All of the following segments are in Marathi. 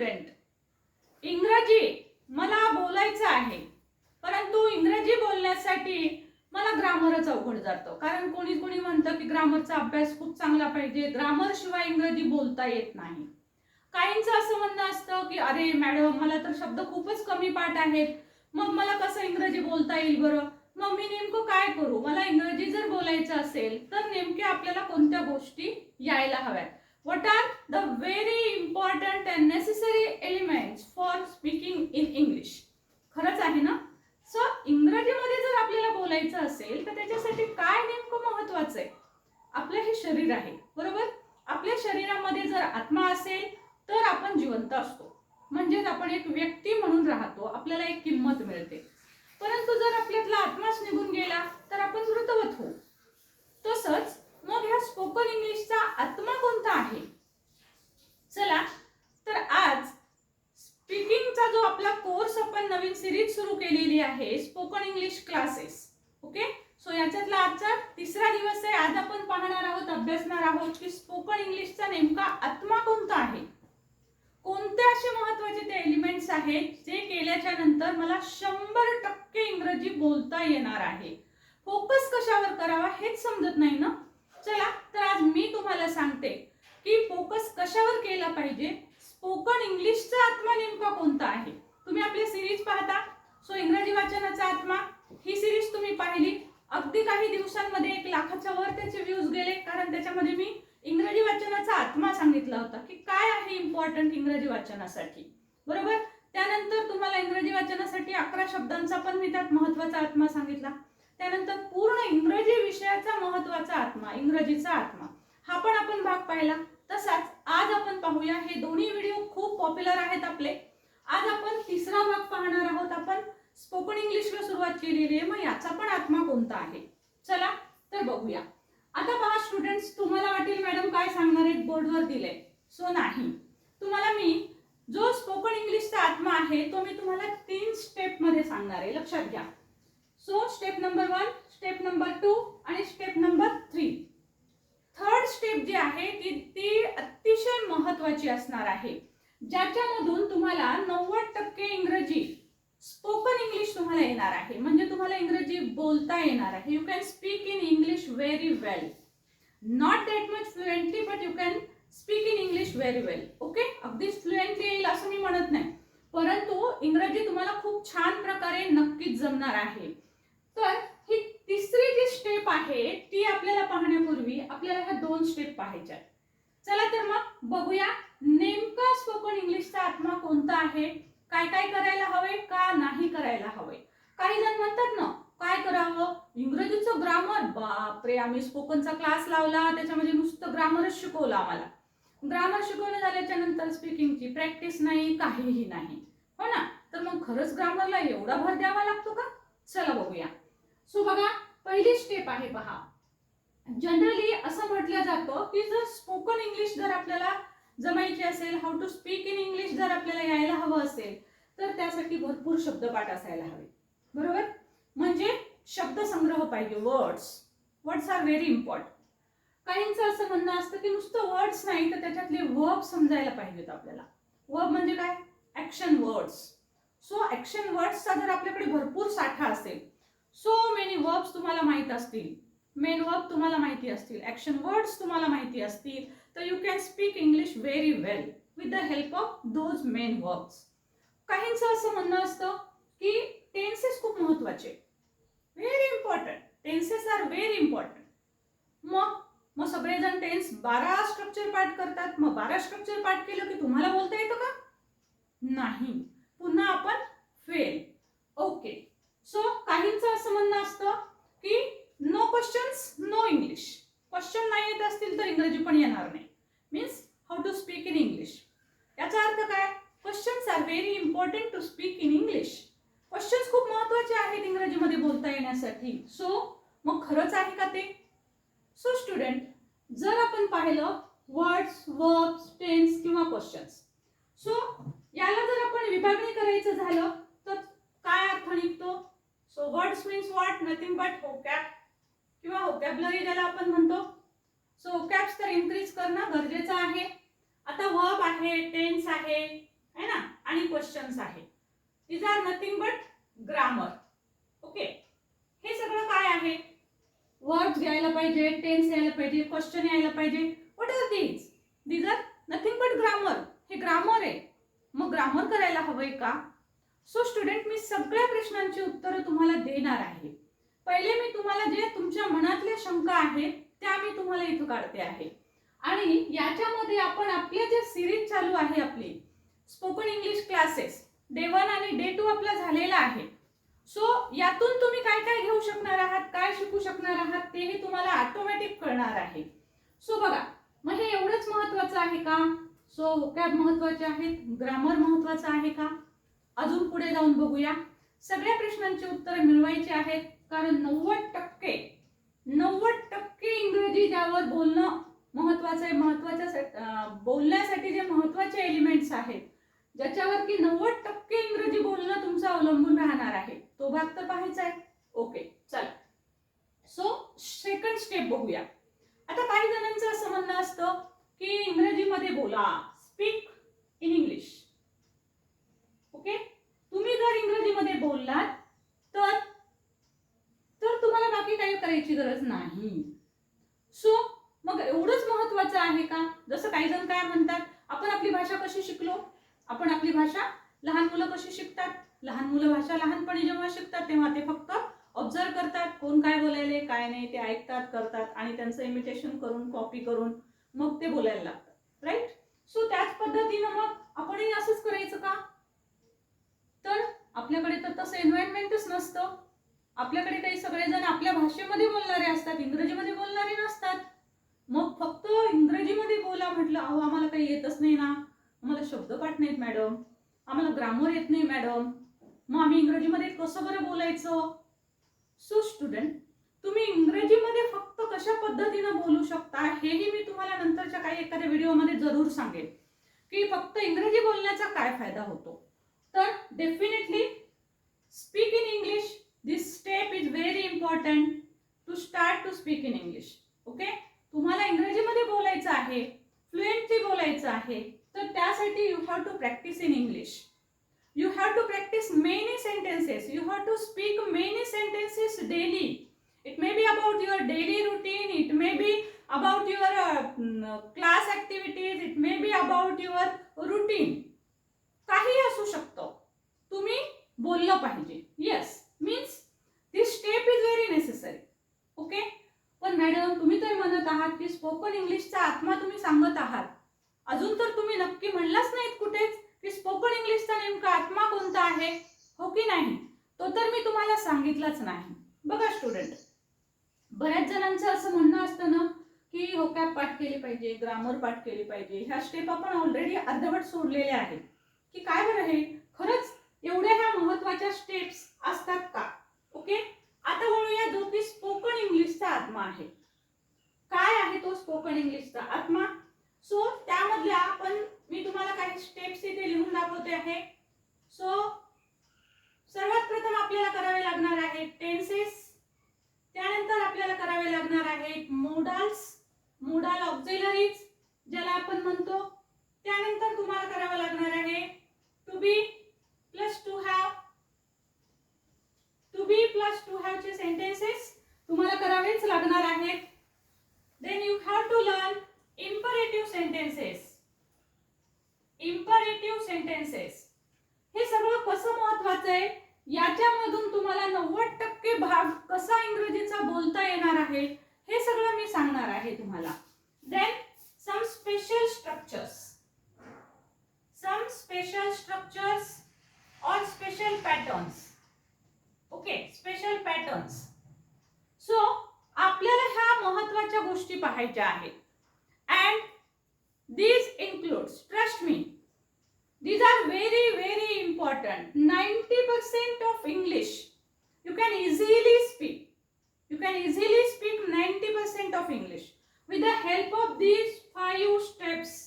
स्टुडंट इंग्रजी मला बोलायचं आहे. परंतु इंग्रजी बोलण्यासाठी मला ग्रामरच अवघड जातं. कारण कोणी कोणी म्हणतं की ग्रामरचा अभ्यास खूप चांगला पाहिजे. ग्रामर शिवाय इंग्रजी बोलता येत नाही. काहींचं असं म्हणणं असतं की अरे मॅडम मला तर शब्द खूपच कमी पाठ आहेत. मग मला कसं इंग्रजी बोलता येईल बरं? मग मी नेमकं काय करू? मला इंग्रजी जर बोलायचं असेल तर नेमके आपल्याला कोणत्या गोष्टी यायला हव्यात? What are the very important and necessary elements for speaking in English? खरंच आहे ना? सो इंग्रजीमध्ये जर आपल्याला बोलायचं असेल तर त्याच्यासाठी काय नेमकं महत्वाचं आहे? आपलं हे शरीर आहे बरोबर? आपल्या शरीरामध्ये जर आत्मा असेल तर आपण जिवंत असतो. म्हणजेच आपण एक व्यक्ती म्हणून राहतो आपल्याला एक किंमत मिळते. परंतु जर आपल्यातला आत्माच निघून गेला तर आपण मृतवत होऊ तसंच मग ह्या स्पोकन इंग्लिशचा आत्मा कोणता आहे चला तर आज स्पीकिंगचा जो आपला कोर्स आपण नवीन सिरीज सुरू आहे spoken English classes okay so याच्यातला आजचा तिसरा दिवस आहे. आज आपण पाहणार आहोत अभ्यासणार आहोत की स्पोकन इंग्लिशचा नेमका आत्मा कोणता आहे? कोणते असे महत्त्वाचे ते एलिमेंट्स आहेत जे केल्याच्यानंतर मला शंभर टक्के इंग्रजी बोलता येणार आहे? फोकस कशावर करावा हेच समजत नाही ना? चला तर आज मी तुम्हाला सांगते की फोकस कशावर केला पाहिजे? स्पोकन इंग्लिशचा आत्मा नेमका कोणता आहे? तुम्ही आपली सिरीज पाहता. सो इंग्रजी वाचनाचा आत्मा ही सिरीज तुम्ही पाहिली. अगदी काही दिवसांमध्ये एक लाखाच्या वर त्याचे व्ह्यूज गेले. कारण त्याच्यामध्ये मी इंग्रजी वाचनाचा आत्मा सांगितला होता की काय आहे इम्पॉर्टंट इंग्रजी वाचनासाठी? बरोबर? त्यानंतर तुम्हाला इंग्रजी वाचनासाठी अकरा शब्दांचा पण मी त्यात महत्त्वाचा आत्मा सांगितला. त्यानंतर पूर्ण इंग्रजी विषयाचा महत्त्वाचा आत्मा इंग्रजीचा आत्मा. हा पण आपण भाग पाहिला. तसाच आज आपण पाहूया. हे दोन्ही व्हिडिओ खूप पॉप्युलर आहेत आपले. आज आपण तिसरा भाग पाहणार आहोत. आपण स्पोकन इंग्लिशला सुरुवात केलेली आहे. मग याचा पण आत्मा कोणता आहे? चला तर बघूया. आता पहा स्टुडंट्स तुम्हाला वाटेल मॅडम काय सांगणार आहेत? बोर्डवर दिले सो नाही. तुम्हाला मी जो स्पोकन इंग्लिशचा आत्मा आहे तो मी तुम्हाला तीन स्टेपमध्ये सांगणार आहे. लक्षात घ्या. So step number one step number two आणि step number three third step जी आहे ती ती अतिशय महत्वाची असणार आहे. ज्याच्यामधून तुम्हाला नव्वद टक्के इंग्रजी स्पोकन इंग्लिश तुम्हाला येणार आहे. म्हणजे तुम्हाला इंग्रजी बोलता येणार आहे. You can speak in English very well not that much fluently but you can speak in English very well okay अगदीच फ्लुएंटली येईल असं मी म्हणत नाही. परंतु इंग्रजी तुम्हाला खूप छान प्रकारे नक्कीच जमणार आहे. तर ही तिसरी जी स्टेप आहे ती आपल्याला पाहण्यापूर्वी आपल्याला ह्या दोन स्टेप पाहायच्या आहेत. चला तर मग बघूया नेमका स्पोकन इंग्लिशचा आत्मा कोणता आहे? काय काय करायला हवे का नाही करायला हवे? काही जण म्हणतात ना काय करावं? इंग्रजीचं ग्रामर बापरे आम्ही स्पोकनचा क्लास लावला त्याच्यामध्ये नुसतं ग्रामरच शिकवलं आम्हाला. ग्रामर शिकवलं झाल्याच्यानंतर स्पीकिंगची प्रॅक्टिस नाही काहीही नाही. हो ना? तर मग खरंच ग्रामरला एवढा भर द्यावा लागतो का? चला बघूया. सो बघा पहिली स्टेप आहे पहा. जनरली असं म्हटलं जातं की जर स्पोकन इंग्लिश जर आपल्याला जमायची असेल how to speak in English जर आपल्याला यायला हवं असेल तर त्यासाठी भरपूर शब्दपाठ असायला हवे. बरोबर? म्हणजे शब्दसंग्रह पाहिजे words words are very important काहींचं असं म्हणणं असतं की नुसतं वर्ड्स नाही तर त्याच्यातले वर्ब समजायला पाहिजेत आपल्याला. वर्ब म्हणजे काय? ऍक्शन वर्ड्स सो ऍक्शन वर्ड्सचा जर आपल्याकडे भरपूर साठा असेल सो मेनी वर्ब्स तुम्हाला माहीत असतील. मेन वर्ब तुम्हाला माहिती असतील ॲक्शन वर्ड्स तुम्हाला माहिती असतील तर you can speak English very well with the help of those main verbs काहींचं असं म्हणणं असतं की टेन्सेस खूप महत्त्वाचे very important tenses are very important मग मग सगळेजण टेन्स बारा स्ट्रक्चर पाठ करतात. मग बारा स्ट्रक्चर पाठ केलं की तुम्हाला बोलता येतं का? नाही. पुन्हा आपण फेल ओके सो काहींचं असं म्हणणं असतं की no questions no English question नाही येत असतील तर इंग्रजी पण येणार नाही. Means how to speak in English याचा अर्थ काय? Questions are very important to speak in English questions खूप महत्त्वाचे आहेत इंग्रजीमध्ये बोलता येण्यासाठी. सो मग खरंच आहे का ते? सो स्टुडंट जर आपण पाहिलं वर्ड्स वर्ब्स टेन्स किंवा क्वेश्चन्स सो याला जर आपण विभागणी करायचं झालं तर काय अर्थ निघतो? So words means what nothing but vocab किंवा होकॅबलरी ज्याला आपण म्हणतो सो होकॅप्स तर इन्क्रीज करणं गरजेचं आहे. आता वर्ब आहे टेन्स आहे है ना? आणि क्वेश्चन्स आहे. Is are nothing but grammar okay हे सगळं काय आहे? वर्ड्स घ्यायला पाहिजे टेन्स यायला पाहिजे क्वेश्चन यायला पाहिजे. What are these these are nothing but grammar हे ग्रामर आहे. मग ग्रामर करायला हवंय का? सो स्टुडंट मी सगळ्या प्रश्नांची उत्तरं तुम्हाला देणार आहे. पहिले मी तुम्हाला जे तुमच्या मनातल्या शंका आहेत त्या मी तुम्हाला इथं काढते आहे. आणि याच्यामध्ये आपण आपल्या जे सिरीज चालू आहे आपली spoken English classes day one आणि डे टू आपला झालेला आहे. सो यातून तुम्ही काय काय घेऊ शकणार आहात काय शिकू शकणार आहात तेही तुम्हाला ऑटोमॅटिक कळणार आहे. सो बघा मग हे एवढंच महत्वाचं आहे का? सो कॅब महत्त्वाचे आहेत ग्रामर महत्वाचं आहे का? अजून पुढे जाऊन बघूया. सगळ्या प्रश्नांची उत्तरं मिळवायची आहेत. कारण नव्वद टक्के नव्वद टक्के इंग्रजी ज्यावर बोलणं महत्वाचं आहे महत्त्वाच्या बोलण्यासाठी जे महत्त्वाचे एलिमेंट्स आहेत ज्याच्यावर की नव्वद टक्के इंग्रजी बोलणं तुमचं अवलंबून राहणार आहे. तो भाग तर पाहायचा आहे. ओके चला. सो सेकंड स्टेप बघूया. आता काही जणांचं असं म्हणणं असतं की इंग्रजीमध्ये बोला स्पीक इन इंग्लिश ओके तुम्ही जर इंग्रजीमध्ये बोललात तर तर तुम्हाला बाकी काही करायची गरज नाही. सो मग एवढंच महत्वाचं आहे का? जसं काही जण काय म्हणतात आपण आपली भाषा कशी शिकलो? आपण आपली भाषा लहान मुलं कशी शिकतात? लहान मुलं भाषा लहानपणी जेव्हा शिकतात तेव्हा ते फक्त ऑब्झर्व करतात कोण काय बोलायले काय नाही ते ऐकतात करतात आणि त्यांचं इमिटेशन करून कॉपी करून मग ते बोलायला लागतात राईट सो त्याच पद्धतीनं मग आपणही असंच करायचं का? तर आपल्याकडे तर तसं एन्व्हायरमेंटच नसतं. आपल्याकडे काही सगळेजण आपल्या भाषेमध्ये बोलणारे असतात इंग्रजीमध्ये बोलणारे नसतात. मग फक्त इंग्रजीमध्ये बोला म्हटलं अहो आम्हाला काही येतच नाही ना. आम्हाला शब्द पाठ नाहीत मॅडम. आम्हाला ग्रामर येत नाही मॅडम. मग आम्ही इंग्रजीमध्ये कसं बरं बोलायचं? सो स्टुडंट तुम्ही इंग्रजीमध्ये फक्त कशा पद्धतीनं बोलू शकता हेही मी तुम्हाला नंतरच्या काही एखाद्या व्हिडिओमध्ये जरूर सांगेन. की फक्त इंग्रजी बोलण्याचा काय फायदा होतो? तर definitely speak in English this step is very important to start to speak in English okay तुम्हाला इंग्रजीमध्ये बोलायचं आहे फ्लुएंटली बोलायचं आहे तर त्यासाठी you have to practice in English you have to practice many sentences you have to speak many sentences daily it may be about your daily routine it may be about your class activities it may be about your routine काही असू शकतं. तुम्ही बोललं पाहिजे. Yes means this step is very necessary okay पण मॅडम तुम्ही तर म्हणत आहात की स्पोकन इंग्लिशचा आत्मा तुम्ही सांगत आहात. अजून तर तुम्ही नक्की म्हणलाच नाहीत कुठेच की स्पोकन इंग्लिशचा नेमका आत्मा कोणता आहे? हो की नाही? तो तर मी तुम्हाला सांगितलाच नाही. बघा स्टुडंट बऱ्याच जणांचं असं म्हणणं असतं ना की होकॅप पाठ केली पाहिजे ग्रामर पाठ केली पाहिजे. ह्या स्टेप आपण ऑलरेडी अर्धवट सोडलेल्या आहेत. की काय बरं हे? खरंच एवढ्या ह्या महत्त्वाच्या स्टेप्स असतात का? ओके? आता वळूया जो की स्पोकन इंग्लिशचा आत्मा आहे. काय आहे तो स्पोकन इंग्लिशचा आत्मा? सो त्यामधल्या आपण मी तुम्हाला काही स्टेप्स इथे लिहून दाखवते आहे. सो सर्वात प्रथम आपल्याला करावे लागणार आहे टेन्सेस त्यानंतर आपल्याला करावे लागणार आहे मोडाल्स मोडाल ऑक्झिलरीज ज्याला आपण म्हणतो. त्यानंतर तुम्हाला करावं लागणार आहे to be plus to have to be plus to have चे सेंटेन्सेस तुम्हाला करावेच लागणार आहेत. Then you have to learn imperative sentences imperative sentences हे सगळं कसं महत्वाचं आहे? याच्यामधून तुम्हाला नव्वद टक्के भाग कसा इंग्रजीचा बोलता येणार आहे हे सगळं मी सांगणार आहे तुम्हाला. Then some special structures some special structures or special patterns okay special patterns so आपल्याला ह्या महत्त्वाच्या गोष्टी पाहायच्या आहेत. And these include trust me these are very very important ninety percent of English you can easily speak you can easily speak ninety percent of English with the help of these five steps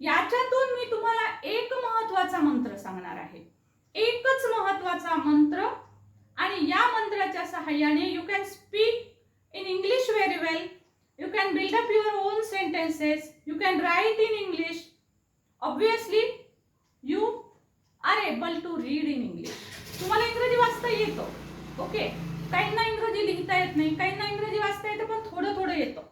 याच्यातून मी तुम्हाला एक महत्त्वाचा मंत्र सांगणार आहे. एकच महत्त्वाचा मंत्र आणि या मंत्राच्या सहाय्याने you can speak in English very well you can build up your own sentences you can write in English obviously you are able to read in English तुम्हाला इंग्रजी वाचता येतं. ओके काहींना इंग्रजी लिहिता येत नाही. काहींना इंग्रजी वाचता येतं पण थोडं थोडं येतं.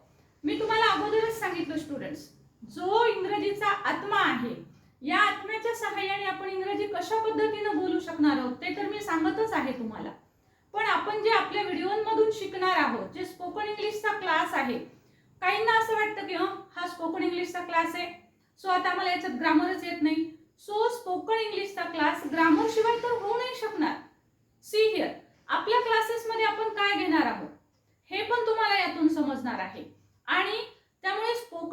मी तुम्हाला अगोदरच सांगितलं स्टुडंट्स जो इंग्रजीचा आत्मा आहे या आत्म्याच्या सहाय्याने आपण इंग्रजी कशा पद्धतीनं बोलू शकणार आहोत ते तर मी सांगतच आहे तुम्हाला. पण आपण जे आपल्या व्हिडिओमधून शिकणार आहोत जे स्पोकन इंग्लिशचा क्लास आहे काहींना असं वाटतं की हा स्पोकन इंग्लिशचा क्लास आहे. सो आता मला याच्यात ग्रामरच येत नाही. सो स्पोकन इंग्लिशचा क्लास ग्रामर शिवाय तर होऊ नाही शकणार. सी हिअर आपल्या क्लासेसमध्ये आपण काय घेणार आहोत? हे पण तुम्हाला यातून समजणार आहे. आणि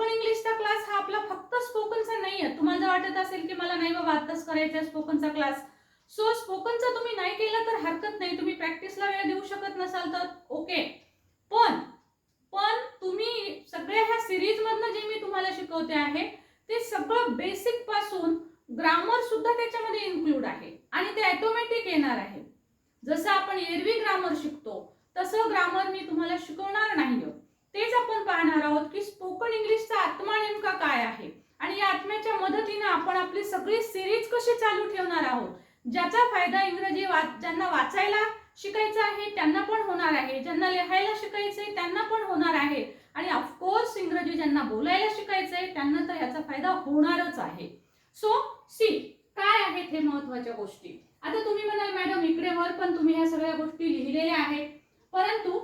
स्पोकन इंग्लिशचा क्लास हा आपला फक्त स्पोकनचा नाही आहे तुम्हाला वाटत असेल की मला नाही बाबा आत्ताच करायचा स्पोकनचा क्लास सो स्पोकनचा तुम्ही नाही केला तर हरकत नाही. तुम्ही प्रॅक्टिसला वेळ देऊ शकत नसाल तर ओके पण पण तुम्ही सगळ्या ह्या सिरीज मधनं जे मी तुम्हाला शिकवते आहे ते सगळं बेसिकपासून ग्रामर सुद्धा त्याच्यामध्ये इन्क्लूड आहे. आणि ते ॲटोमॅटिक येणार आहे. जसं आपण एरवी ग्रामर शिकतो तसं ग्रामर मी तुम्हाला शिकवणार नाही तेच आपण पाहणार आहोत की स्पोकन इंग्लिशचा आत्मा नेमका काय आहे? आणि या आत्म्याच्या मदतीने आपण आपली सगळी सिरीज कशी चालू ठेवणार आहोत? ज्याचा फायदा इंग्रजी वाच ज्यांना वाचायला शिकायचं आहे त्यांना पण होणार आहे. ज्यांना लिहायला शिकायचं आहे त्यांना पण होणार आहे. आणि ऑफकोर्स इंग्रजी ज्यांना बोलायला शिकायचं आहे त्यांना तर याचा फायदा होणारच आहे. सो सी काय आहेत हे महत्त्वाच्या गोष्टी? आता तुम्ही म्हणाल मॅडम इकडे वर पण तुम्ही ह्या सगळ्या गोष्टी लिहिलेल्या आहेत. परंतु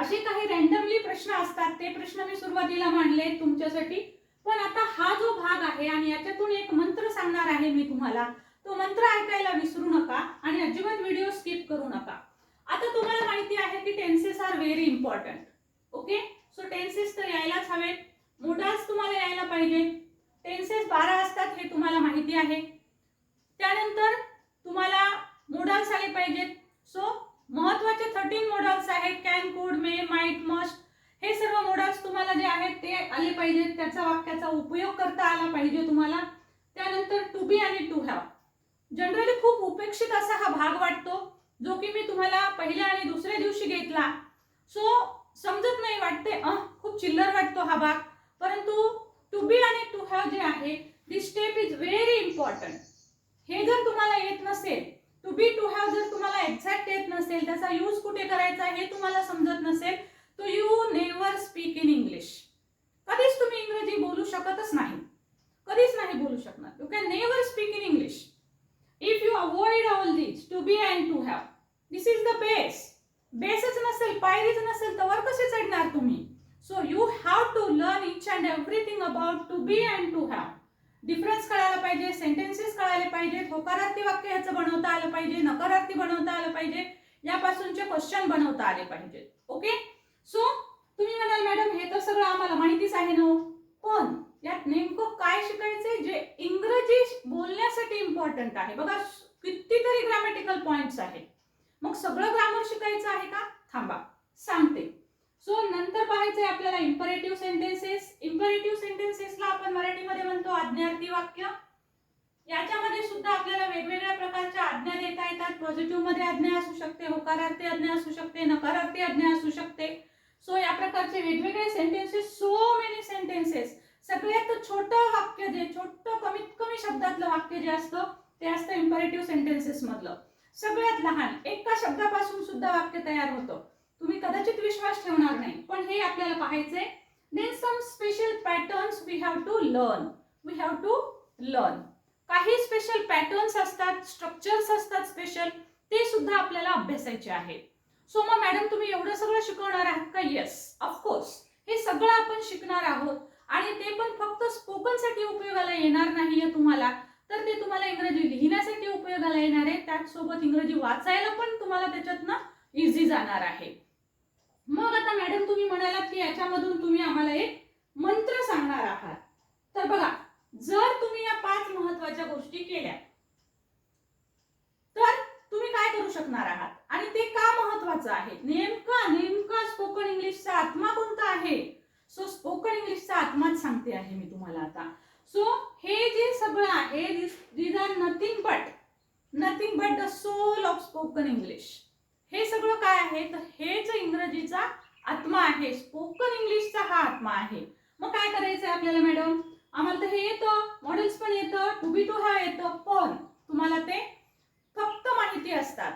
असे काही रॅन्डमली प्रश्न असतात ते प्रश्न मी सुरुवातीला मांडले तुमच्यासाठी. पण आता हा जो भाग आहे आणि याच्यातून एक मंत्र सांगणार आहे मी तुम्हाला तो मंत्र ऐकायला विसरू नका आणि अजिबात व्हिडिओ स्किप करू नका. आता तुम्हाला माहिती आहे की tenses are very important okay so tenses तर यायलाच हवेत. मोडाल्स तुम्हाला यायला पाहिजे. टेन्सेस बारा असतात हे तुम्हाला माहिती आहे. त्यानंतर तुम्हाला मोडाल्स आले पाहिजेत. सो महत्त्वाचे थर्टीन मॉडल्स आहेत can could may might must हे सर्व मॉडल्स तुम्हाला जे आहेत ते आले पाहिजेत. त्याचा वाक्याचा उपयोग करता आला पाहिजे तुम्हाला. त्यानंतर टू बी आणि टू हॅव जनरली खूप उपेक्षित असा हा भाग वाटतो जो की मी तुम्हाला पहिल्या आणि दुसऱ्या दिवशी घेतला. सो समजत नाही वाटते अह खूप चिल्लर वाटतो हा भाग. परंतु टू बी आणि टू हॅव जे आहे this step is very important हे जर तुम्हाला येत नसेल टू बी टू हॅव जर तुम्हाला एक्झॅक्ट येत नसेल त्याचा यूज कुठे करायचा हे तुम्हाला समजत नसेल तो you never speak in English कधीच तुम्ही इंग्रजी बोलू शकतच नाही. कधीच नाही बोलू शकणार. You can never speak in English if you avoid all this to be and to have this is the base बेसच नसेल पायरीच नसेल तर वर कसे चढणार तुम्ही? So you have to learn each and everything about to be and to have difference कळायला पाहिजे सेंटेन्सेस कळायला पाहिजेत होकारार्थी वाक्य ह्याचं बनवता आलं पाहिजे नकारार्थी बनवता आलं पाहिजे यापासूनचे क्वेश्चन बनवता आले पाहिजेत. ओके सो तुम्ही म्हणाल मॅडम हे तर सगळं आम्हाला माहितीच आहे ना हो. पण यात नेमकं काय शिकायचंय? जे इंग्रजी बोलण्यासाठी इम्पॉर्टंट आहे. बघा कितीतरी ग्रॅमॅटिकल पॉइंट्स आहेत. मग सगळं ग्रामर शिकायचं आहे का? थांबा. सांगते. सो नंतर पाहायचंय आपल्याला इम्परेटिव्ह सेंटेन्सेस इम्परेटिव्ह सेंटेन्सेसला आपण मराठीमध्ये म्हणतो आज्ञार्थी वाक्य. याच्यामध्ये सुद्धा आपल्याला वेगवेगळ्या प्रकारच्या आज्ञा देता येतात. पॉझिटिव्हमध्ये आज्ञा असू शकते होकारार्थी आज्ञा असू शकते नकारार्थी आज्ञा असू शकते. सो या प्रकारचे वेगवेगळे सेंटेन्सेस सो मेनी सेंटेन्सेस सगळ्यात छोटं वाक्य जे छोटं कमीत कमी शब्दातलं वाक्य जे असतं ते असतं इम्परेटिव्ह सेंटेन्सेस मधलं. सगळ्यात लहान एका शब्दापासून सुद्धा वाक्य तयार होतं. तुम्ही कदाचित विश्वास ठेवणार नाही पण हे आपल्याला पाहायचंय. Then some special patterns we have to learn we have to learn काही स्पेशल पॅटर्न्स असतात स्ट्रक्चर्स असतात स्पेशल ते सुद्धा आपल्याला अभ्यासायचे आहे सो मग मॅडम तुम्ही एवढं सगळं शिकवणार आहात का? येस ऑफकोर्स हे सगळं आपण शिकणार आहोत. आणि ते पण फक्त स्पोकनसाठी उपयोगाला येणार नाहीये तुम्हाला. तर ते तुम्हाला इंग्रजी लिहिण्यासाठी उपयोगाला येणार आहे. त्याचसोबत इंग्रजी वाचायला पण तुम्हाला त्याच्यातनं इझी जाणार आहे. मग आता मॅडम तुम्ही म्हणालात की याच्यामधून तुम्ही आम्हाला एक मंत्र सांगणार आहात. तर बघा जर तुम्ही या पाच महत्त्वाच्या गोष्टी केल्या तर तुम्ही काय करू शकणार आहात? आणि ते का महत्वाचं आहे? नेमका नेमका स्पोकन इंग्लिशचा आत्मा कोणता आहे? सो स्पोकन इंग्लिशचा आत्माच सांगते आहे मी तुम्हाला आता. सो हे जे सगळं आहे this are nothing but nothing but the soul of spoken English हे सगळं काय आहे? तर हेच इंग्रजीचा आत्मा आहे. स्पोकन इंग्लिशचा हा आत्मा आहे. मग काय करायचं आहे आपल्याला मॅडम आम्हाला तर हे येतं. मॉडेल्स पण येतं. टू बी टू हॅव येतं. पण तुम्हाला ते फक्त माहिती असतात.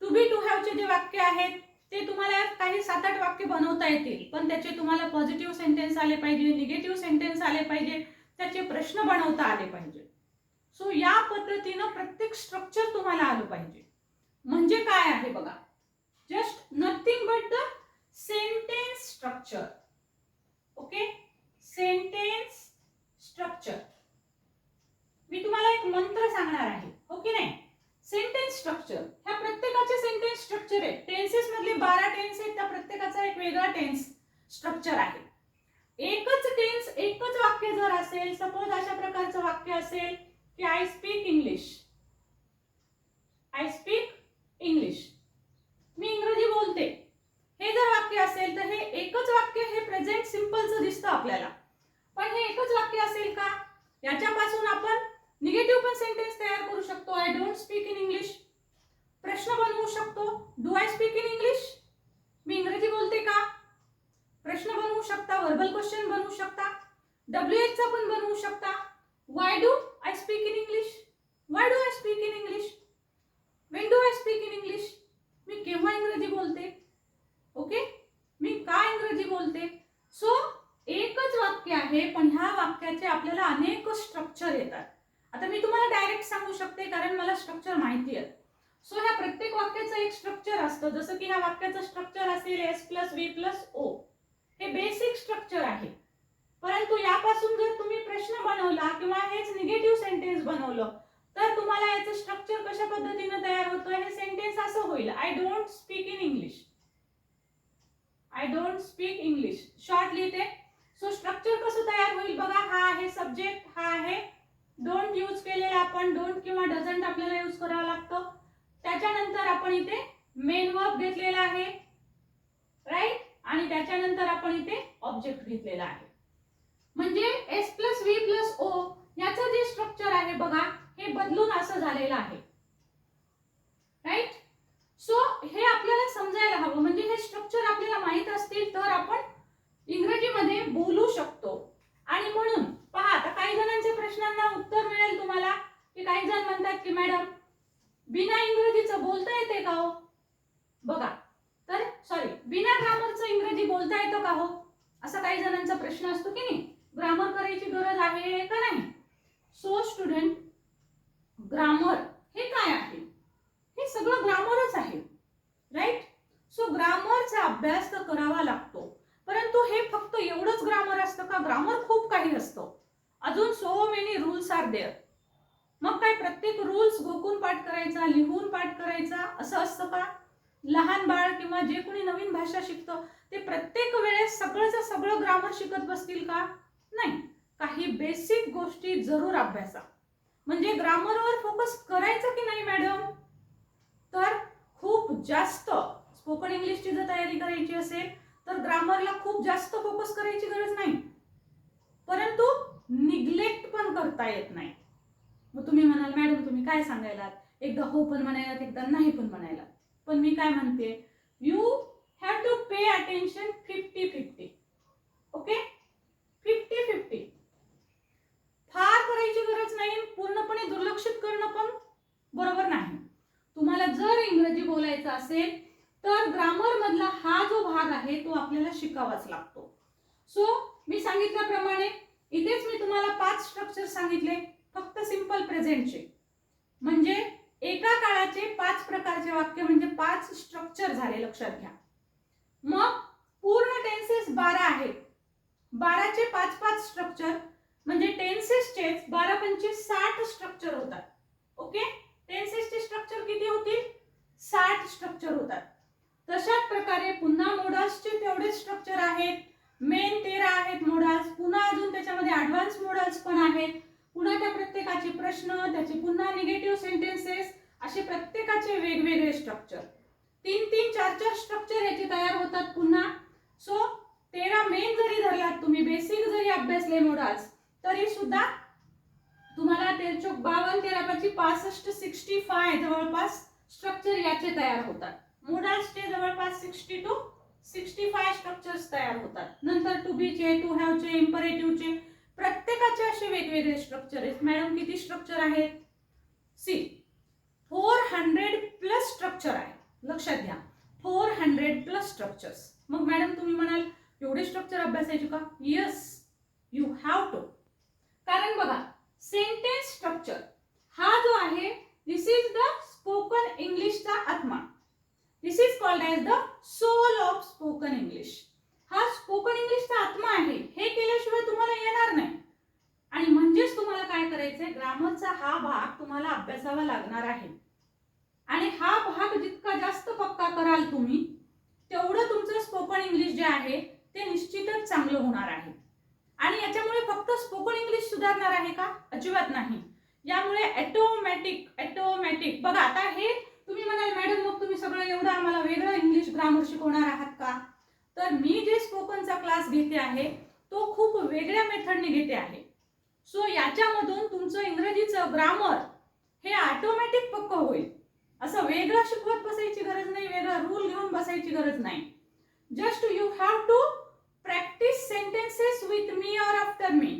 टू बी टू हॅवचे जे वाक्य आहेत ते तुम्हाला काही सात आठ वाक्य बनवता येतील. पण त्याचे तुम्हाला पॉझिटिव्ह सेंटेन्स आले पाहिजे निगेटिव्ह सेंटेन्स आले पाहिजे त्याचे प्रश्न बनवता आले पाहिजे. सो या पद्धतीनं प्रत्येक स्ट्रक्चर तुम्हाला आलं पाहिजे. म्हणजे काय आहे बघा? Just nothing but the sentence structure okay sentence structure मी तुम्हाला एक मंत्र सांगणार आहे. हो ओके नाही? सेंटेन्स स्ट्रक्चर ह्या प्रत्येकाचे सेंटेन्स स्ट्रक्चर आहे टेन्सेस मधले बारा टेन्स आहेत. त्या प्रत्येकाचा एक वेगळा टेन्स स्ट्रक्चर आहे. एकच टेन्स एकच वाक्य जर असेल सपोज अशा प्रकारचं वाक्य असेल की I speak English I speak English. मी इंग्रजी बोलते. हे जर वाक्य असेल तर हे एकच वाक्य हे प्रेझेंट सिम्पलचं दिसतं आपल्याला. पण हे एकच वाक्य असेल का? याच्यापासून आपण निगेटिव्ह पण सेंटेन्स तयार करू शकतो. I don't speak in English प्रश्न बनवू शकतो. Do I speak in English मी इंग्रजी बोलते का? प्रश्न बनवू शकता. वर्बल क्वेश्चन बनवू शकता. डब्ल्यू एचचा पण बनवू शकता. Why do I speak in English why do I speak in English when do I speak in English मी केव्हा इंग्रजी बोलते? ओके मी का इंग्रजी बोलते? सो एकच वाक्य आहे पण ह्या वाक्याचे आपल्याला अनेक स्ट्रक्चर येतात. आता मी तुम्हाला डायरेक्ट सांगू शकते कारण मला स्ट्रक्चर माहिती आहे. सो ह्या प्रत्येक वाक्याचं एक स्ट्रक्चर असतं. जसं की ह्या वाक्याचं स्ट्रक्चर असेल S plus V plus O हे बेसिक स्ट्रक्चर आहे. परंतु यापासून जर तुम्ही प्रश्न बनवला किंवा हेच निगेटिव्ह सेंटेन्स बनवलं तर तुम्हाला याचं स्ट्रक्चर कशा पद्धतीनं तयार होतं हे सेंटेन्स असं होईल. I don't speak in English I don't speak English short लिहिते. सो स्ट्रक्चर कसं तयार होईल बघा. हा आहे सब्जेक्ट हा आहे डोंट यूज केलेला आपण. डोंट किंवा डझंट आपल्याला यूज करावं लागतं. त्याच्यानंतर आपण इथे मेन वर्ब घेतलेला आहे. राईट आणि त्याच्यानंतर आपण इथे ऑब्जेक्ट घेतलेला आहे. म्हणजे S plus V plus O याचं जे स्ट्रक्चर आहे बघा हे बदलून असं झालेलं आहे. राईट सो हे आपल्याला समजायला हवं. म्हणजे हे स्ट्रक्चर आपल्याला माहीत असतील तर आपण इंग्रजीमध्ये बोलू शकतो. आणि म्हणून पहा आता काही जणांच्या प्रश्नांना उत्तर मिळेल तुम्हाला. की काही जण म्हणतात की मॅडम बिना इंग्रजीचं बोलता येते का हो? बघा तर सॉरी बिना ग्रामरचं इंग्रजी बोलता येतं का हो? असा काही जणांचा प्रश्न असतो की नाही? ग्रामर करायची गरज आहे का नाही? सो स्टुडंट ग्रामर हे काय आहे? हे सगळं ग्रामरच आहे. राईट सो ग्रामरचा अभ्यास तर करावा लागतो. परंतु हे फक्त एवढंच ग्रामर असतं का? ग्रामर खूप काही असतं. अजून so many rules are there मग काय प्रत्येक रूल्स गोकून पाठ करायचा लिहून पाठ करायचा असं असतं का? लहान बाळ किंवा जे कोणी नवीन भाषा शिकतं ते प्रत्येक वेळेस सगळंचं सगळं ग्रामर शिकत बसतील का? नाही. काही बेसिक गोष्टी जरूर अभ्यासा. म्हणजे ग्रामरवर फोकस करायचं की नाही मॅडम तर खूप जास्त स्पोकन इंग्लिशची जर तयारी करायची असेल तर ग्रामरला खूप जास्त फोकस करायची गरज नाही. परंतु निग्लेक्ट पण करता येत नाही. मग तुम्ही म्हणाल मॅडम तुम्ही काय सांगायलात? एकदा हो पण म्हणायलात एकदा नाही पण म्हणायलात. पण मी काय म्हणते you have to pay attention fifty fifty okay fifty fifty फार करायची गरज नाही पूर्णपणे दुर्लक्षित करणं पण बरोबर नाही तुम्हाला जर इंग्रजी असेल तर ग्रामर मधला हा जो भाग आहे तो आपल्याला शिकावाच लागतो. सो मी सांगितल्याप्रमाणे इथेच मी तुम्हाला पाच स्ट्रक्चर सांगितले फक्त सिंपल प्रेझेंटचे म्हणजे एका काळाचे पाच प्रकारचे वाक्य म्हणजे पाच स्ट्रक्चर झाले लक्षात घ्या. मग पूर्ण टेन्सेस बारा आहेत. बाराचे पाच पाच स्ट्रक्चर म्हणजे टेन्सेसचे बारा पंचवीस साठ स्ट्रक्चर होतात. ओके टेन्सेसचे स्ट्रक्चर किती होतील? साठ स्ट्रक्चर होतात. तशाच प्रकारे पुन्हा मोडल्सचे तेवढे स्ट्रक्चर आहेत. मेन तेरा आहेत मोडाल्स पुन्हा अजून त्याच्यामध्ये ऍडव्हान्स मोडल्स पण आहेत. पुन्हा त्या प्रत्येकाचे प्रश्न त्याचे पुन्हा निगेटिव्ह सेंटेन्सेस असे प्रत्येकाचे वेगवेगळे स्ट्रक्चर तीन तीन चार चार स्ट्रक्चर याचे तयार होतात पुन्हा. सो तेरा मेन जरी धरलात तुम्ही बेसिक जरी अभ्यासले मोडाल्स तरी सुद्धा तुम्हाला ते चोक बावन्न तेरा पाचशे पासष्ट सिक्स्टी फाय जवळपास स्ट्रक्चर याचे तयार होतात. मोडाल्सचे जवळपास sixty two sixty five structures तयार होतात. नंतर टू बीचे टू हॅवचे इम्परेटिव्हचे प्रत्येकाचे असे वेगवेगळे स्ट्रक्चर आहेत. मॅडम किती स्ट्रक्चर आहेत? See four hundred plus structure आहे. लक्षात घ्या. फोर हंड्रेड प्लस स्ट्रक्चर्स मग मॅडम तुम्ही म्हणाल एवढे स्ट्रक्चर अभ्यासायचे का? येस यू हॅव टू कारण बघा सेंटेन्स स्ट्रक्चर हा जो आहे दिस इज द स्पोकन इंग्लिशचा आत्मा. This is called as the soul of spoken English हा स्पोकन इंग्लिशचा आत्मा आहे हे केल्याशिवाय तुम्हाला येणार नाही. आणि म्हणजेच तुम्हाला काय करायचंय ग्रामरचा हा भाग तुम्हाला अभ्यासावा लागणार आहे. आणि हा भाग जितका जास्त पक्का कराल तुम्ही तेवढं तुमचं स्पोकन इंग्लिश जे आहे ते निश्चितच चांगलं होणार आहे. आणि याच्यामुळे फक्त स्पोकन इंग्लिश सुधारणार आहे का? अजिबात नाही. यामुळे ॲटोमॅटिक ॲटोमॅटिक बघा आता हे तुम्ही म्हणाल मॅडम मग तुम्ही सगळं एवढं आम्हाला वेगळं इंग्लिश ग्रामर शिकवणार आहात का? तर मी जे स्पोकनचा क्लास घेते आहे तो खूप वेगळ्या मेथडने घेते आहे. सो याच्यामधून तुमचं इंग्रजीचं ग्रामर हे ऑटोमॅटिक पक्क होईल. असं वेगळं शिकवत बसायची गरज नाही वेगळा रूल घेऊन बसायची गरज नाही. Just you have to practice sentences with me or after me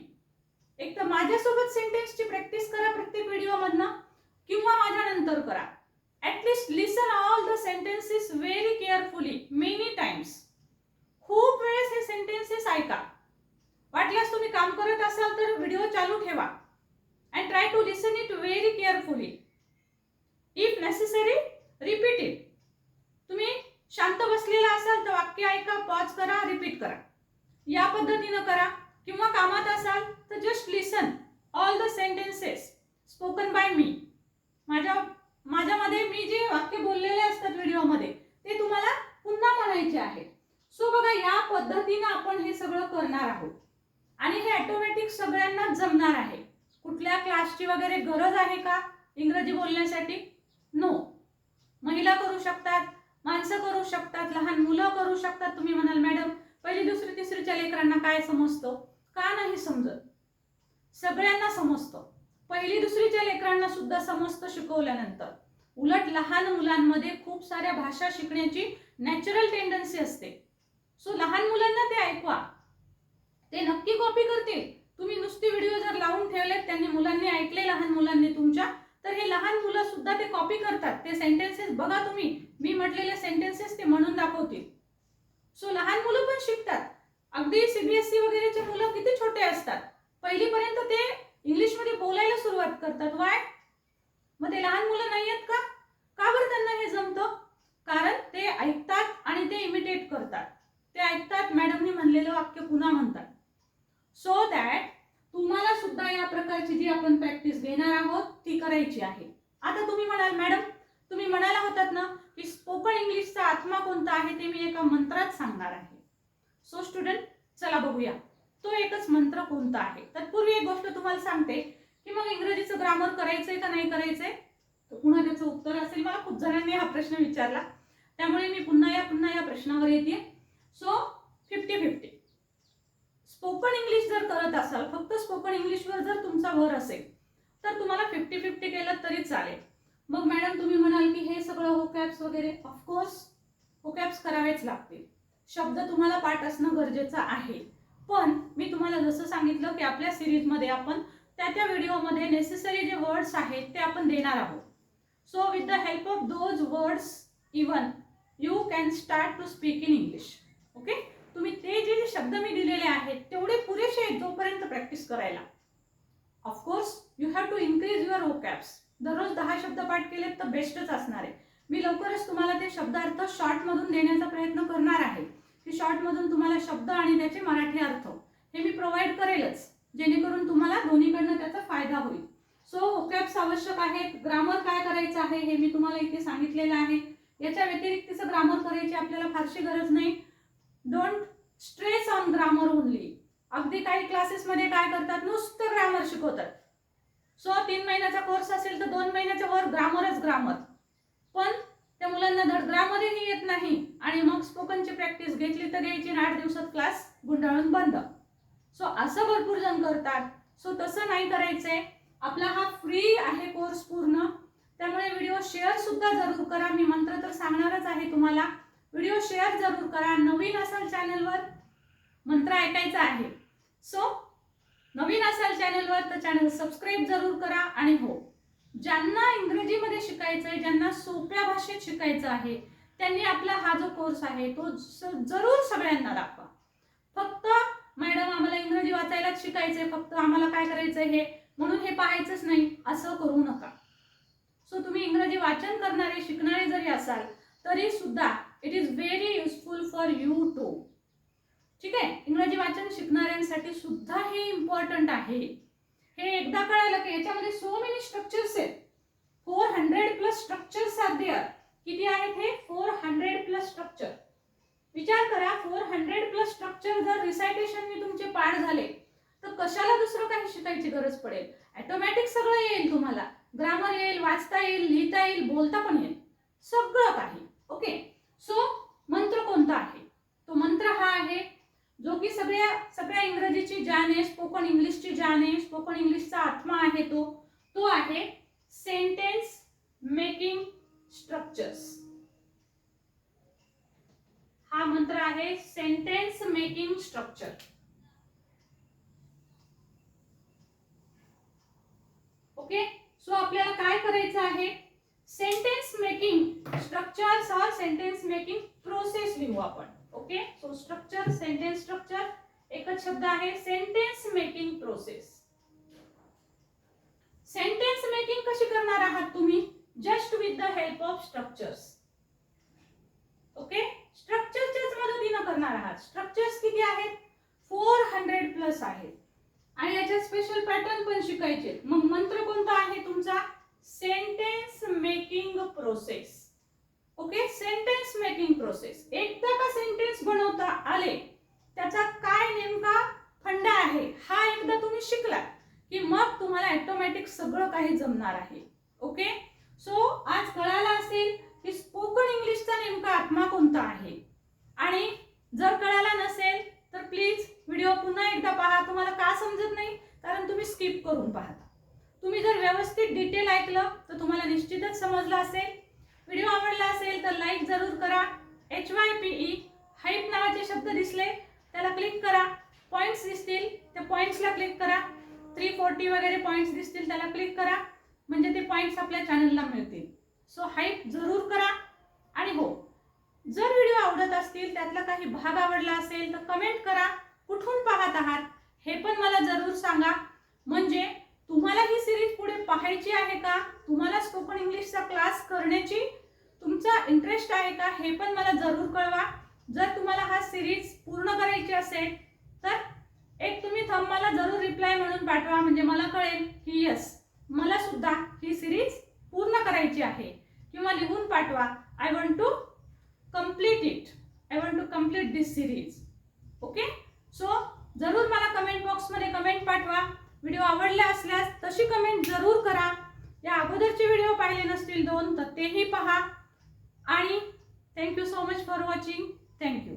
एक तर माझ्यासोबत सेंटेन्सची प्रॅक्टिस करा प्रत्येक व्हिडिओमधनं किंवा माझ्यानंतर करा. At least listen all the sentence very carefully many times खूप वेळेस हे सेंटेन्सेस ऐका वाटल्यास तुम्ही काम करत असाल तर व्हिडिओ चालू ठेवा and try to listen it very carefully if necessary repeat it तुम्ही शांत बसलेला असाल तर वाक्य ऐका पॉज करा रिपीट करा या पद्धतीनं करा किंवा कामात असाल तर just listen all the sentences spoken by me माझ्या माझ्यामध्ये मी जे वाक्य बोललेले असतात व्हिडिओमध्ये ते तुम्हाला पुन्हा म्हणायचे आहे सो बघा या पद्धतीनं आपण हे सगळं करणार आहोत आणि हे ऑटोमॅटिक सगळ्यांना जमणार आहे कुठल्या क्लासची वगैरे गरज आहे का इंग्रजी बोलण्यासाठी नो महिला करू शकतात माणसं करू शकतात लहान मुलं करू शकतात तुम्ही म्हणाल मॅडम पहिली दुसरी तिसरीच्या लेकरांना काय समजतं का नाही समजत सगळ्यांना समजतं. पहिली दुसरीच्या लेकरांना सुद्धा समजतं शिकवल्यानंतर. उलट लहान मुलांमध्ये खूप साऱ्या भाषा शिकण्याची नॅचरल टेंडन्सी असते. सो लहान मुलांना ते ऐकवा. ते नक्की कॉपी करतील. तुम्ही नुसती व्हिडिओ जर लावून ठेवलेत त्यांनी मुलांनी ऐकले लहान मुलांनी तुमच्या तर हे लहान मुलं सुद्धा ते कॉपी करतात. ते सेंटेन्सेस बघा तुम्ही. मी म्हटलेले सेंटेन्सेस ते म्हणून दाखवतील. सो लहान मुलं पण शिकतात. अगदी सीबीएसई वगैरेचे मुलं किती छोटे असतात. पहिलीपर्यंत ते इंग्लिशमध्ये बोलायला सुरुवात करतात. वाय मग ते लहान मुलं नाही आहेत का? का बरं त्यांना हे जमतं? कारण ते ऐकतात आणि ते इमिटेट करतात. ते ऐकतात मॅडमनी म्हणलेलं वाक्य पुन्हा म्हणतात. सो दॅट तुम्हाला सुद्धा या प्रकारची जी आपण प्रॅक्टिस घेणार आहोत ती करायची आहे. आता तुम्ही म्हणाल मॅडम तुम्ही म्हणाला होतात ना की स्पोकन इंग्लिशचा आत्मा कोणता आहे ते मी एका मंत्रात सांगणार आहे. सो स्टुडंट चला बघूया. तो एकच मंत्र कोणता आहे? तत्पूर्वी एक गोष्ट तुम्हाला सांगते की मग इंग्रजीचं ग्रामर करायचंय का नाही करायचंय? तर पुन्हा त्याचं उत्तर असेल. मला खूप जणांनी हा प्रश्न विचारला. त्यामुळे मी पुन्हा या पुन्हा या प्रश्नावर येते. So fifty fifty spoken English जर करत असाल फक्त स्पोकन इंग्लिशवर जर तुमचा भर असेल तर तुम्हाला फिफ्टी फिफ्टी केलं तरी चालेल. मग मॅडम तुम्ही म्हणाल की हे सगळं होकॅप्स वगैरे? ऑफकोर्स होकॅप्स करावेच लागतील. शब्द तुम्हाला पाठ असणं गरजेचं आहे. पण मी तुम्हाला जसं सांगितलं की आपल्या सिरीजमध्ये आपण त्या त्या व्हिडिओमध्ये नेसेसरी जे वर्ड्स आहेत ते आपण देणार आहोत. So with the help of those words even you can start to speak in English okay तुम्ही ते जे जे शब्द मी दिलेले आहेत तेवढे पुरेसे आहेत जोपर्यंत प्रॅक्टिस करायला. Of course you have to increase your vocabs दररोज दहा शब्द पाठ केलेत तर बेस्टच असणार आहे. मी लवकरच तुम्हाला ते शब्दार्थ शॉर्टमधून देण्याचा प्रयत्न करणार आहे. की शॉर्टमधून तुम्हाला शब्द आणि त्याचे मराठी अर्थ. हे मी प्रोव्हाइड करेलच जेणेकरून तुम्हाला दोन्हीकडनं त्याचा फायदा होईल. सो कॅप्स आवश्यक आहेत. ग्रामर काय करायचं आहे हे मी तुम्हाला इथे सांगितलेलं आहे. याच्या व्यतिरिक्तचं ग्रामर करायची आपल्याला फारशी गरज नाही. Don't stress on grammar only अगदी काही क्लासेसमध्ये काय करतात? नुसतं ग्रामर शिकवतात. सो तीन महिन्याचा कोर्स असेल तर दोन महिन्याच्या वर ग्रामरच ग्रामर पण त्या मुलांना धड ग्रामरही येत नाही. आणि मग स्पोकनची प्रॅक्टिस घेतली तर घ्यायची आणि आठ दिवसात क्लास गुंडाळून बंद. सो असं भरपूर जण करतात. सो तसं नाही करायचंय. आपला हा फ्री आहे कोर्स पूर्ण. त्यामुळे व्हिडिओ शेअर सुद्धा जरूर करा. मी मंत्र तर सांगणारच आहे तुम्हाला. व्हिडिओ शेअर जरूर करा. नवीन असाल चॅनलवर मंत्र ऐकायचा आहे. सो नवीन असाल चॅनलवर तर चॅनल सबस्क्राईब जरूर करा. आणि हो ज्यांना इंग्रजीमध्ये शिकायचं आहे ज्यांना सोप्या भाषेत शिकायचं आहे त्यांनी आपला हा जो कोर्स आहे तो जरूर सगळ्यांना दाखवा. फक्त मॅडम आम्हाला इंग्रजी वाचायलाच शिकायचंय फक्त आम्हाला काय करायचंय हे म्हणून हे पाहायचंच नाही असं करू नका. सो तुम्ही इंग्रजी वाचन करणारे शिकणारे जरी असाल तरी सुद्धा it is very useful for you too ठीक आहे? इंग्रजी वाचन शिकणाऱ्यांसाठी सुद्धा हे इम्पॉर्टंट आहे. हे एकदा कळालं की याच्यामध्ये सो मेनी स्ट्रक्चर्स आहेत. Four hundred plus structures are there किती आहेत हे? फोर हंड्रेड प्लस स्ट्रक्चर विचार करा फोर हंड्रेड प्लस स्ट्रक्चर जर रिसायटेशनने तुमचे पाठ झाले तर कशाला दुसरं काही शिकायची गरज पडेल? ॲटोमॅटिक सगळं येईल तुम्हाला. ग्रामर येईल वाचता येईल लिहिता येईल बोलता पण येईल. सगळं काही. ओके सो मंत्र कोणता आहे? तो मंत्र हा आहे जो की सगळ्या सगळ्या इंग्रजीची जान आहे स्पोकन इंग्लिशची जान आहे स्पोकन इंग्लिशचा आत्मा आहे तो तो आहे सेंटेन्स मेकिंग स्ट्रक्चर्स हा मंत्र आहे sentence making structure okay so आपल्याला काय करायचं आहे? सेंटेन्स मेकिंग स्ट्रक्चर्स और सेंटेन्स मेकिंग प्रोसेस लिहू आपण. Okay? So structure sentence structure एकच शब्द आहे sentence making process sentence making कशी करणार आहात तुम्ही? Just with the help of structures okay? स्ट्रक्चरच्याच मदतीनं करणार आहात. स्ट्रक्चर्स किती आहेत? फोर हंड्रेड प्लस आहेत. आणि याच्यात स्पेशल पॅटर्न पण शिकायचे मग मंत्र कोणता आहे तुमचा? Sentence making process okay sentence making process एकदा का सेंटेन्स बनवता आले त्याचा काय नेमका फंडा आहे हा एकदा तुम्ही शिकला की मग तुम्हाला ॲटोमॅटिक सगळं काही जमणार आहे. ओके सो आज कळाला असेल की स्पोकन इंग्लिशचा नेमका आत्मा कोणता आहे. आणि जर कळाला नसेल तर प्लीज व्हिडिओ पुन्हा एकदा पहा. तुम्हाला का समजत नाही? कारण तुम्ही स्किप करून पाहता. तुम्ही जर व्यवस्थित डिटेल ऐकलं तर तुम्हाला निश्चितच समजलं असेल व्हिडिओ आवडला असेल तर लाईक जरूर करा. H Y P E hype नावाचे शब्द दिसले त्याला क्लिक करा. पॉईंट्स दिसतील त्या पॉईंट्सला क्लिक करा. थ्री फोर्टी वगैरे पॉईंट्स दिसतील त्याला क्लिक करा. म्हणजे ते पॉईंट्स आपल्या चॅनलला मिळतील. सो हाईप जरूर करा. आणि हो जर व्हिडिओ आवडत असतील त्यातला काही भाग आवडला असेल तर कमेंट करा. कुठून पाहत आहात हे पण मला जरूर सांगा. म्हणजे तुम्हाला ही सिरीज पुढे पाहायची आहे का? तुम्हाला स्पोकन इंग्लिशचा क्लास करण्याची तुमचा इंटरेस्ट आहे का हे पण मला जरूर कळवा. जर तुम्हाला हा सिरीज पूर्ण करायची असेल तर एक तुम्ही थंब मला जरूर रिप्लाय म्हणून पाठवा म्हणजे मला कळेल की यस मला सुद्धा ही सिरीज पूर्ण करायची आहे. किंवा लिहून पाठवा I want to complete it I want to complete this series okay so जरूर मला कमेंट बॉक्समध्ये कमेंट पाठवा. व्हिडिओ आवडले असल्यास तशी कमेंट जरूर करा. या अगोदरचे व्हिडिओ पाहिले नसतील दोन तर तेही पहा. आणि thank you so much for watching thank you